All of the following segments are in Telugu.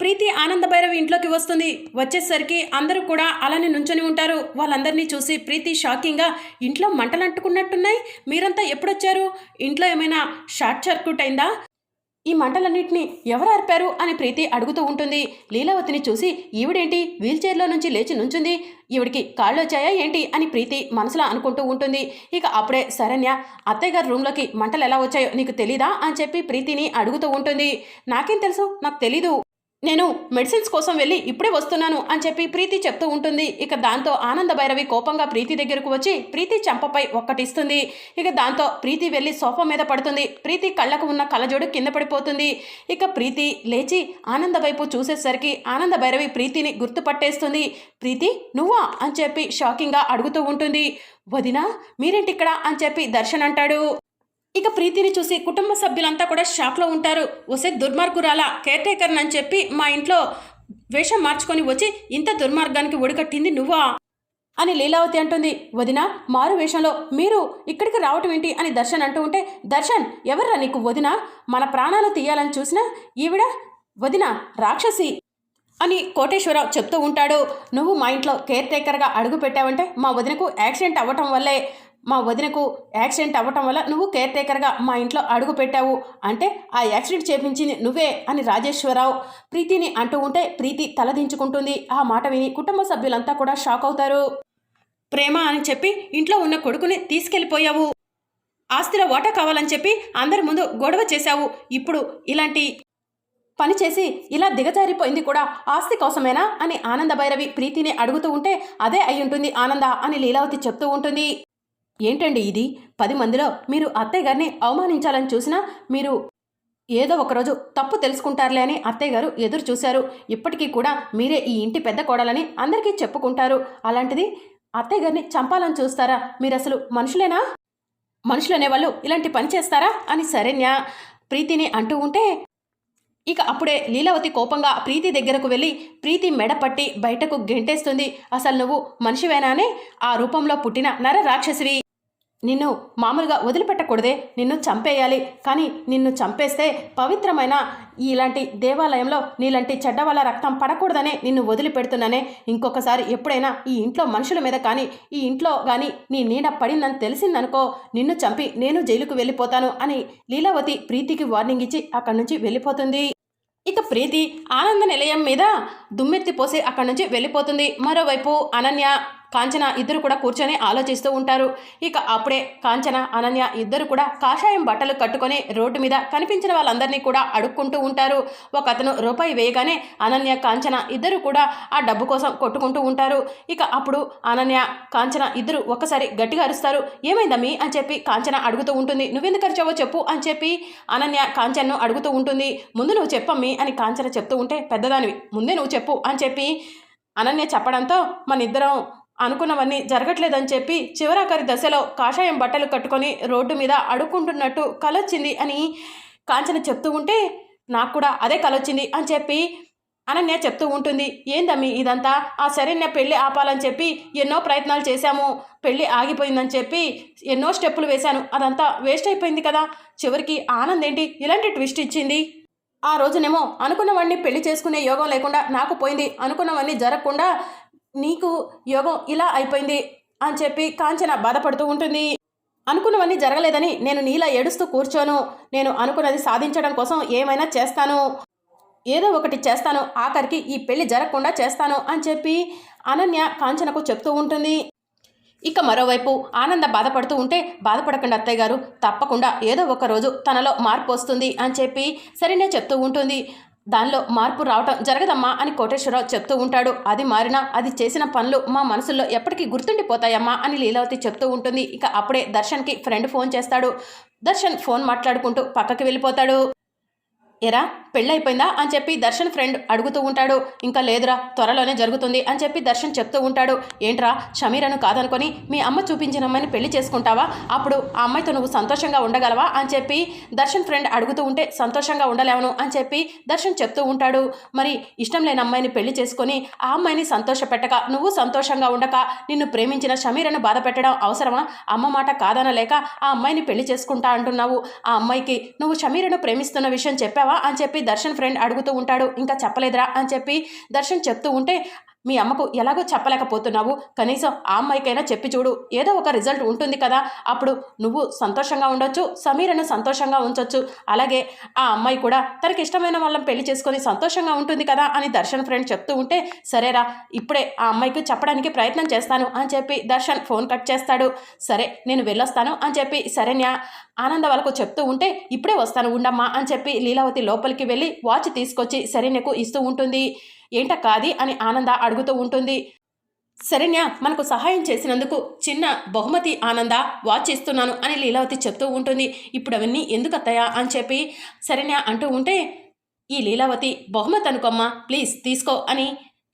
ప్రీతి ఆనంద భైరవి ఇంట్లోకి వస్తుంది. వచ్చేసరికి అందరూ కూడా అలానే నుంచొని ఉంటారు. వాళ్ళందరినీ చూసి ప్రీతి షాకింగ్గా ఇంట్లో మంటలు అంటుకున్నట్టున్నాయి మీరంతా ఎప్పుడొచ్చారు? ఇంట్లో ఏమైనా షార్ట్ సర్క్యూట్ అయిందా? ఈ మంటలన్నింటినీ ఎవరు అర్పారు అని ప్రీతి అడుగుతూ ఉంటుంది. లీలావతిని చూసి ఈవిడేంటి? వీల్ చైర్లో నుంచి లేచి నుంచుంది. ఈవిడికి కాళ్ళు వచ్చాయా ఏంటి? అని ప్రీతి మనసులో అనుకుంటూ ఉంటుంది. ఇక అప్పుడే శరణ్య అత్తయ్య గారి రూమ్లోకి మంటలు ఎలా వచ్చాయో నీకు తెలీదా? అని చెప్పి ప్రీతిని అడుగుతూ ఉంటుంది. నాకేం తెలుసు? నాకు తెలీదు. నేను మెడిసిన్స్ కోసం వెళ్ళి ఇప్పుడే వస్తున్నాను అని చెప్పి ప్రీతి చెప్తూ ఉంటుంది. ఇక దాంతో ఆనంద భైరవి కోపంగా ప్రీతి దగ్గరకు వచ్చి ప్రీతి చెంపపై ఒక్కటిస్తుంది. ఇక దాంతో ప్రీతి వెళ్ళి సోఫా మీద పడుతుంది. ప్రీతి కళ్ళకు ఉన్న కళ్ళజోడు కింద పడిపోతుంది. ఇక ప్రీతి లేచి ఆనంద వైపు చూసేసరికి ఆనంద భైరవి ప్రీతిని గుర్తుపట్టేస్తుంది. ప్రీతి నువ్వా? అని చెప్పి షాకింగ్గా అడుగుతూ ఉంటుంది. వదినా మీరేంటి ఇక్కడ అని చెప్పి దర్శన్ అంటాడు. ఇక ప్రీతిని చూసి కుటుంబ సభ్యులంతా కూడా షాక్లో ఉంటారు. ఒసే దుర్మార్గురాలా కేర్ టేకర్ అని చెప్పి మా ఇంట్లో వేషం మార్చుకొని వచ్చి ఇంత దుర్మార్గానికి ఒడికట్టింది నువ్వా? అని లీలావతి అంటుంది. వదిన మారు వేషంలో మీరు ఇక్కడికి రావటం ఏంటి? అని దర్శన్ అంటూ ఉంటే దర్శన్ ఎవర్రా నీకు వదిన? మన ప్రాణాలు తీయాలని చూసినా ఈవిడ వదిన రాక్షసి అని కోటేశ్వరరావు చెప్తూ ఉంటాడు. నువ్వు మా ఇంట్లో కేర్ టేకర్గా అడుగు పెట్టావంటే మా వదినకు యాక్సిడెంట్ అవ్వటం వల్లే మా వదినకు యాక్సిడెంట్ అవ్వటం వల్ల నువ్వు కేర్ టేకర్గా మా ఇంట్లో అడుగు పెట్టావు. అంటే ఆ యాక్సిడెంట్ చేపించింది నువ్వే అని రాజేశ్వరరావు ప్రీతిని అంటూ ఉంటే ప్రీతి తలదించుకుంటుంది. ఆ మాట విని కుటుంబ సభ్యులంతా కూడా షాక్ అవుతారు. ప్రేమ అని చెప్పి ఇంట్లో ఉన్న కొడుకుని తీసుకెళ్ళిపోయావు. ఆస్తిలో వాటా కావాలని చెప్పి అందరి ముందు గొడవ చేశావు. ఇప్పుడు ఇలాంటి పని చేసి ఇలా దిగజారిపోయింది కూడా ఆస్తి కోసమేనా అని ఆనంద భైరవి ప్రీతిని అడుగుతూ ఉంటే అదే అయి ఉంటుంది ఆనంద అని లీలావతి చెప్తూ ఉంటుంది. ఏంటండి ఇది? పది మందిలో మీరు అత్తయ్య గారిని అవమానించాలని చూసినా మీరు ఏదో ఒకరోజు తప్పు తెలుసుకుంటారులే అని అత్తయ్య గారు ఎదురు చూశారు. ఇప్పటికీ కూడా మీరే ఈ ఇంటి పెద్ద కోడలని అందరికీ చెప్పుకుంటారు. అలాంటిది అత్తయ్య గారిని చంపాలని చూస్తారా? మీరు అసలు మనుషులేనా? మనుషులు అనేవాళ్ళు ఇలాంటి పని చేస్తారా? అని శరణ్య ప్రీతిని అంటూ ఉంటే ఇక అప్పుడే లీలావతి కోపంగా ప్రీతి దగ్గరకు వెళ్ళి ప్రీతి మెడపట్టి బయటకు గెంటేస్తుంది. అసలు నువ్వు మనిషివేనానే ఆ రూపంలో పుట్టిన నర రాక్షసివి నిన్ను మామూలుగా వదిలిపెట్టకూడదే నిన్ను చంపేయాలి. కానీ నిన్ను చంపేస్తే పవిత్రమైన ఇలాంటి దేవాలయంలో నీలాంటి చెడ్డ వాళ్ళ రక్తం పడకూడదనే నిన్ను వదిలిపెడుతున్నానే. ఇంకొకసారి ఎప్పుడైనా ఈ ఇంట్లో మనుషుల మీద కానీ ఈ ఇంట్లో కానీ నీ నీడ పడిందని తెలిసిందనుకో నిన్ను చంపి నేను జైలుకు వెళ్ళిపోతాను అని లీలావతి ప్రీతికి వార్నింగ్ ఇచ్చి అక్కడి నుంచి వెళ్ళిపోతుంది. ఇక ప్రీతి ఆనంద నిలయం మీద దుమ్మెత్తి పోసి అక్కడి నుంచి వెళ్ళిపోతుంది. మరోవైపు అనన్య కాంచన ఇద్దరు కూడా కూర్చొని ఆలోచిస్తూ ఉంటారు. ఇక అప్పుడే కాంచన అనన్య ఇద్దరు కూడా కాషాయం బట్టలు కట్టుకొని రోడ్డు మీద కనిపించిన వాళ్ళందరినీ కూడా అడుక్కుంటూ ఉంటారు. ఒక అతను రూపాయి వేయగానే అనన్య కాంచన ఇద్దరు కూడా ఆ డబ్బు కోసం కొట్టుకుంటూ ఉంటారు. ఇక అప్పుడు అనన్య కాంచన ఇద్దరు ఒక్కసారి గట్టిగా అరుస్తారు. ఏమైందమ్మి అని చెప్పి కాంచన అడుగుతూ ఉంటుంది. నువ్వెందుకు అరిచావో చెప్పు అని చెప్పి అనన్య కాంచన్ను అడుగుతూ ఉంటుంది. ముందు నువ్వు చెప్పమ్మి అని కాంచన చెప్తూ ఉంటే పెద్దదానివి ముందే నువ్వు చెప్పు అని చెప్పి అనన్య చెప్పడంతో మన ఇద్దరం అనుకున్నవన్నీ జరగట్లేదని చెప్పి చివరాఖరి దశలో కాషాయం బట్టలు కట్టుకొని రోడ్డు మీద అడుక్కుంటున్నట్టు కలొచ్చింది అని కాంచన చెప్తూ ఉంటే నాకు కూడా అదే కలొచ్చింది అని చెప్పి అనన్య చెప్తూ ఉంటుంది. ఏందమ్మి ఇదంతా? ఆ శరణ్య పెళ్ళి ఆపాలని చెప్పి ఎన్నో ప్రయత్నాలు చేశాము. పెళ్ళి ఆగిపోయిందని చెప్పి ఎన్నో స్టెప్పులు వేశాను. అదంతా వేస్ట్ అయిపోయింది కదా! చివరికి ఆనంద్ ఏంటి ఇలాంటి ట్విస్ట్ ఇచ్చింది. ఆ రోజునేమో అనుకున్నవన్నీ పెళ్ళి చేసుకునే యోగం లేకుండా నాకు పోయింది. అనుకున్నవన్నీ జరగకుండా నీకు యోగం ఇలా అయిపోయింది అని చెప్పి కాంచన బాధపడుతూ ఉంటుంది. అనుకున్నవన్నీ జరగలేదని నేను నీలా ఏడుస్తూ కూర్చోను. నేను అనుకున్నది సాధించడం కోసం ఏమైనా చేస్తాను. ఏదో ఒకటి చేస్తాను. ఆఖరికి ఈ పెళ్ళి జరగకుండా చేస్తాను అని చెప్పి అనన్య కాంచనకు చెప్తూ ఉంటుంది. ఇక మరోవైపు ఆనంద బాధపడుతూ ఉంటే బాధపడకండి అత్తయ్య గారు. తప్పకుండా ఏదో ఒక రోజు తనలో మార్పు వస్తుంది అని చెప్పి సరేనే చెప్తూ ఉంటుంది. దానిలో మార్పు రావటం జరగదమ్మా అని కోటేశ్వరరావు చెప్తూ ఉంటాడు. అది మారినా అది చేసిన పనులు మా మనసుల్లో ఎప్పటికీ గుర్తుండిపోతాయమ్మా అని లీలావతి చెప్తూ ఉంటుంది. ఇక అప్పుడే దర్శన్కి ఫ్రెండ్ ఫోన్ చేస్తాడు. దర్శన్ ఫోన్ మాట్లాడుకుంటూ పక్కకి వెళ్ళిపోతాడు. ఎరా పెళ్ళైపోయిందా అని చెప్పి దర్శన్ ఫ్రెండ్ అడుగుతూ ఉంటాడు. ఇంకా లేదురా త్వరలోనే జరుగుతుంది అని చెప్పి దర్శన్ చెప్తూ ఉంటాడు. ఏంట్రా షమీరను కాదనుకొని మీ అమ్మ చూపించిన అమ్మాయిని పెళ్ళి చేసుకుంటావా? అప్పుడు ఆ అమ్మాయితో నువ్వు సంతోషంగా ఉండగలవా అని చెప్పి దర్శన్ ఫ్రెండ్ అడుగుతూ ఉంటే సంతోషంగా ఉండలేవను అని చెప్పి దర్శన్ చెప్తూ ఉంటాడు. మరి ఇష్టం లేని అమ్మాయిని పెళ్ళి చేసుకొని ఆ అమ్మాయిని సంతోష పెట్టక నువ్వు సంతోషంగా ఉండక నిన్ను ప్రేమించిన షమీరను బాధ పెట్టడం అవసరమా? అమ్మ మాట కాదనలేక ఆ అమ్మాయిని పెళ్ళి చేసుకుంటా అంటున్నావు. ఆ అమ్మాయికి నువ్వు షమీరను ప్రేమిస్తున్న విషయం చెప్పావా? చెప్పావా అని చెప్పి దర్శన్ ఫ్రెండ్ అడుగుతూ ఉంటాడు. ఇంకా చెప్పలేదురా అని చెప్పి దర్శన్ చెప్తూ ఉంటే మీ అమ్మకు ఎలాగో చెప్పలేకపోతున్నావు. కనీసం ఆ అమ్మాయికైనా చెప్పి చూడు. ఏదో ఒక రిజల్ట్ ఉంటుంది కదా. అప్పుడు నువ్వు సంతోషంగా ఉండొచ్చు సమీరను సంతోషంగా ఉంచొచ్చు. అలాగే ఆ అమ్మాయి కూడా తనకి ఇష్టమైన వాళ్ళని పెళ్ళి చేసుకొని సంతోషంగా ఉంటుంది కదా అని దర్శన్ ఫ్రెండ్ చెప్తూ ఉంటే సరేరా ఇప్పుడే ఆ అమ్మాయికి చెప్పడానికి ప్రయత్నం చేస్తాను అని చెప్పి దర్శన్ ఫోన్ కట్ చేస్తాడు. సరే నేను వెళ్ళొస్తాను అని చెప్పి సరేన్యా ఆనంద వాళ్ళకు చెప్తూ ఉంటే ఇప్పుడే వస్తాను ఉండమ్మా అని చెప్పి లీలావతి లోపలికి వెళ్ళి వాచ్ తీసుకొచ్చి శరణ్యకు ఇస్తూ ఉంటుంది. ఏంట కాది అని ఆనంద అడుగుతూ ఉంటుంది. శరణ్య మనకు సహాయం చేసినందుకు చిన్న బహుమతి ఆనంద వాచ్ ఇస్తున్నాను అని లీలావతి చెప్తూ ఉంటుంది. ఇప్పుడు అవన్నీ ఎందుకు అత్తయా అని చెప్పి శరణ్య అంటూ ఉంటే ఈ లీలావతి బహుమతి అనుకోమ్మా ప్లీజ్ తీసుకో అని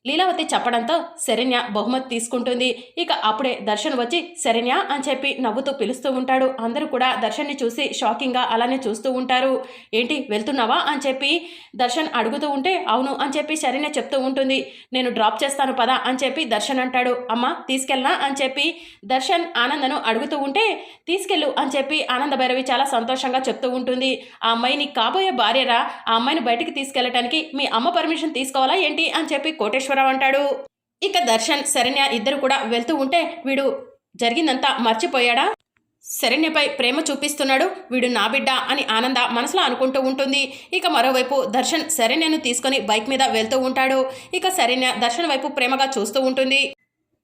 లీలావతి చెప్పడంతో శరణ్య బహుమతి తీసుకుంటుంది. ఇక అప్పుడే దర్శన్ వచ్చి శరణ్య అని చెప్పి నవ్వుతూ పిలుస్తూ ఉంటాడు. అందరూ కూడా దర్శన్ని చూసి షాకింగ్గా అలానే చూస్తూ ఉంటారు. ఏంటి వెళ్తున్నావా? అని చెప్పి దర్శన్ అడుగుతూ ఉంటే అవును అని చెప్పి శరణ్య చెప్తూ ఉంటుంది. నేను డ్రాప్ చేస్తాను పదా అని చెప్పి దర్శన్ అంటాడు. అమ్మ తీసుకెళ్ళనా? అని చెప్పి దర్శన్ ఆనందను అడుగుతూ ఉంటే తీసుకెళ్ళు అని చెప్పి ఆనంద భైరవి చాలా సంతోషంగా చెప్తూ ఉంటుంది. ఆ అమ్మాయిని కాబోయే భార్యరా? ఆ అమ్మాయిని బయటికి తీసుకెళ్ళటానికి మీ అమ్మ పర్మిషన్ తీసుకోవాలా ఏంటి? అని చెప్పి కోటేశ్వరరావు అంటాడు. ఇక దర్శన్ శరణ్య ఇద్దరు కూడా వెళ్తూ ఉంటే వీడు జరిగిందంతా మర్చిపోయాడా? శరణ్యపై ప్రేమ చూపిస్తున్నాడు వీడు నా బిడ్డ అని ఆనంద మనసులో అనుకుంటూ ఉంటుంది. ఇక మరోవైపు దర్శన్ శరణ్యను తీసుకొని బైక్ మీద వెళ్తూ ఉంటాడు. ఇక శరణ్య దర్శన్ వైపు ప్రేమగా చూస్తూ ఉంటుంది.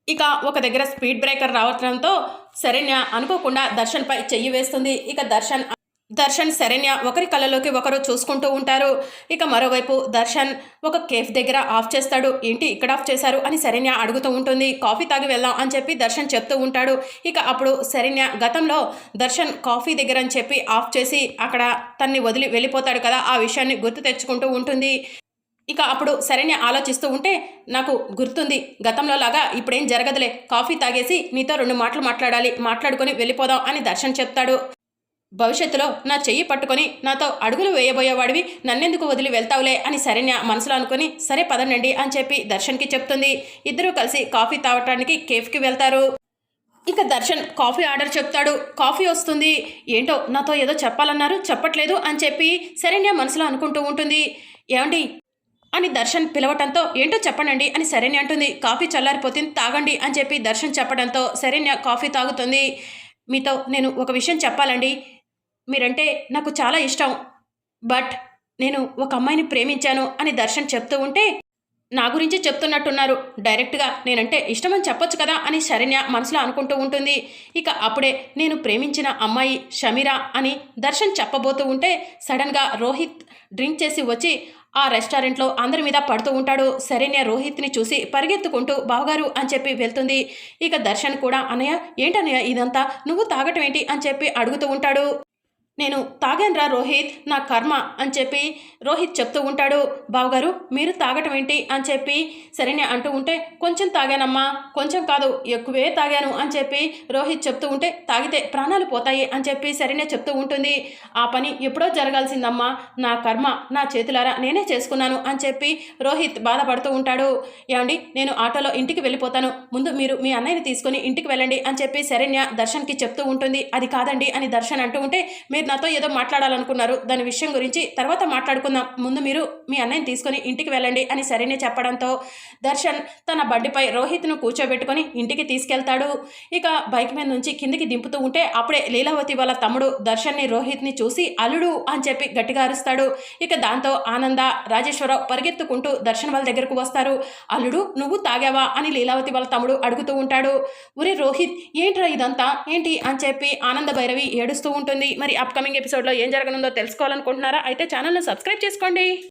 ఇక ఒక దగ్గర స్పీడ్ బ్రేకర్ రావడంతో శరణ్య అనుకోకుండా దర్శన్పై చెయ్యి వేస్తుంది. ఇక దర్శన్ దర్శన్ శరణ్య ఒకరి కళ్ళలోకి ఒకరు చూసుకుంటూ ఉంటారు. ఇక మరోవైపు దర్శన్ ఒక కేఫ్ దగ్గర ఆఫ్ చేస్తాడు. ఏంటి ఇక్కడ ఆఫ్ చేశారు అని శరణ్య అడుగుతూ ఉంటుంది. కాఫీ తాగి వెళ్దాం అని చెప్పి దర్శన్ చెప్తూ ఉంటాడు. ఇక అప్పుడు శరణ్య గతంలో దర్శన్ కాఫీ దగ్గర అని చెప్పి ఆఫ్ చేసి అక్కడ తన్ని వదిలి వెళ్ళిపోతాడు కదా ఆ విషయాన్ని గుర్తు తెచ్చుకుంటూ ఉంటుంది. ఇక అప్పుడు శరణ్య ఆలోచిస్తూ ఉంటే నాకు గుర్తుంది గతంలో లాగా ఇప్పుడేం జరగదులే కాఫీ తాగేసి నీతో రెండు మాటలు మాట్లాడాలి మాట్లాడుకొని వెళ్ళిపోదాం అని దర్శన్ చెప్తాడు. భవిష్యత్తులో నా చెయ్యి పట్టుకొని నాతో అడుగులు వేయబోయేవాడివి నన్నెందుకు వదిలి వెళ్తావులే అని శరణ్య మనసులో అనుకుని సరే పదండి అని చెప్పి దర్శన్కి చెప్తుంది. ఇద్దరూ కలిసి కాఫీ తాగటానికి కేఫ్కి వెళ్తారు. ఇక దర్శన్ కాఫీ ఆర్డర్ చెప్తాడు. కాఫీ వస్తుంది. ఏంటో నాతో ఏదో చెప్పాలన్నారు చెప్పట్లేదు అని చెప్పి శరణ్య మనసులో అనుకుంటూ ఉంటుంది. ఏమండి? అని దర్శన్ పిలవటంతో ఏంటో చెప్పనండి అని శరణ్య అంటుంది. కాఫీ చల్లారిపోతుంది తాగండి అని చెప్పి దర్శన్ చెప్పడంతో శరణ్య కాఫీ తాగుతుంది. మీతో నేను ఒక విషయం చెప్పాలండి. మీరంటే నాకు చాలా ఇష్టం. బట్ నేను ఒక అమ్మాయిని ప్రేమించాను అని దర్శన్ చెప్తూ ఉంటే నా గురించి చెప్తున్నట్టున్నారు. డైరెక్ట్గా నేనంటే ఇష్టమని చెప్పొచ్చు కదా అని శరణ్య మనసులో అనుకుంటూ ఉంటుంది. ఇక అప్పుడే నేను ప్రేమించిన అమ్మాయి షమీరా అని దర్శన్ చెప్పబోతూ ఉంటే సడన్గా రోహిత్ డ్రింక్ చేసి వచ్చి ఆ రెస్టారెంట్లో అందరి మీద పడుతూ ఉంటాడు. శరణ్య రోహిత్ని చూసి పరిగెత్తుకుంటూ బావగారు అని చెప్పి వెళ్తుంది. ఇక దర్శన్ కూడా అన్నయ్య ఏంటన్నయ్య ఇదంతా? నువ్వు తాగటం ఏంటి? అని చెప్పి అడుగుతూ ఉంటాడు. నేను తాగానురా రోహిత్ నా కర్మ అని చెప్పి రోహిత్ చెప్తూ ఉంటాడు. బావగారు మీరు తాగటం ఏంటి అని చెప్పి సరేనే అంటూ ఉంటే కొంచెం తాగానమ్మా కొంచెం కాదు ఎక్కువే తాగాను అని చెప్పి రోహిత్ చెప్తూ ఉంటే తాగితే ప్రాణాలు పోతాయి అని చెప్పి సరేనే చెప్తూ ఉంటుంది. ఆ పని ఎప్పుడో జరగాల్సిందమ్మా నా కర్మ నా చేతులారా నేనే చేసుకున్నాను అని చెప్పి రోహిత్ బాధపడుతూ ఉంటాడు. ఏమండి నేను ఆటోలో ఇంటికి వెళ్ళిపోతాను. ముందు మీరు మీ అన్నయ్యని తీసుకొని ఇంటికి వెళ్ళండి అని చెప్పి శరణ్య దర్శన్కి చెప్తూ ఉంటుంది. అది కాదండి అని దర్శన్ అంటూ ఉంటే మీరు నాతో ఏదో మాట్లాడాలనుకున్నారు. దాని విషయం గురించి తర్వాత మాట్లాడుకుందాం. ముందు మీరు మీ అన్నయ్యని తీసుకొని ఇంటికి వెళ్ళండి అని సరైన చెప్పడంతో దర్శన్ తన బండిపై రోహిత్ను కూర్చోబెట్టుకొని ఇంటికి తీసుకెళ్తాడు. ఇక బైక్ మీద నుంచి కిందికి దింపుతూ ఉంటే అప్పుడే లీలావతి వాళ్ళ తమ్ముడు దర్శన్ని రోహిత్ని చూసి అల్లుడు అని చెప్పి గట్టిగా అరుస్తాడు. ఇక దాంతో ఆనంద రాజేశ్వరరావు పరిగెత్తుకుంటూ దర్శన్ వాళ్ళ దగ్గరకు వస్తారు. అల్లుడు నువ్వు తాగావా? అని లీలావతి వాళ్ళ తమ్ముడు అడుగుతూ ఉంటాడు. ఒరే రోహిత్ ఏంట్రా ఇదంతా? ఏంటి? అని చెప్పి ఆనంద భైరవి ఏడుస్తూ ఉంటుంది. మరి అప్కమింగ్ ఎపిసోడ్లో ఏం జరగనుందో తెలుసుకోవాలనుకుంటున్నారా? అయితే ఛానల్ను సబ్స్క్రైబ్ చేసుకోండి.